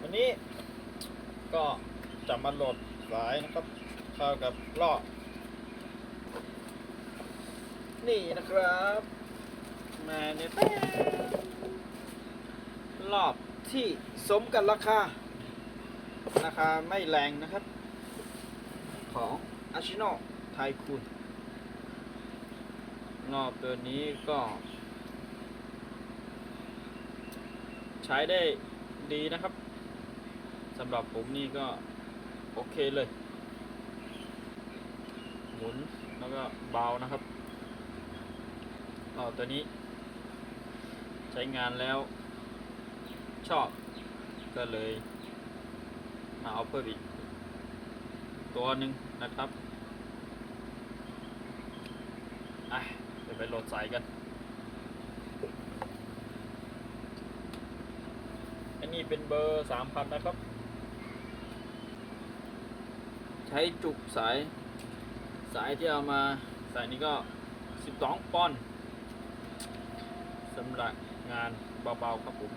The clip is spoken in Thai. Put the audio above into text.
วันนี้ก็จะมาโหลดสายนะครับเข้ากับลอกนี่นะครับ มาเนี่ยรอบที่สมกับราคา ราคาไม่แรงนะครับ ของอาชิโนไทคุนรอบตัวนี้ก็ ใช้ได้ดีนะครับสำหรับผมนี่ก็โอเคเลย หมุนแล้วก็เบานะครับก็ตัวนี้ ใช้งานแล้ว ชอบก็เลยมาเอาเพิ่มอีก ตัวหนึ่งนะครับอะเดี๋ยวไปโหลดสายกัน นนี้เป็นเบอร์สามพันนะครับ ใช้จุกสาย สายที่เอามาสายนี้ก็สิบสองปอนด์สำหรับงานเบาๆครับผม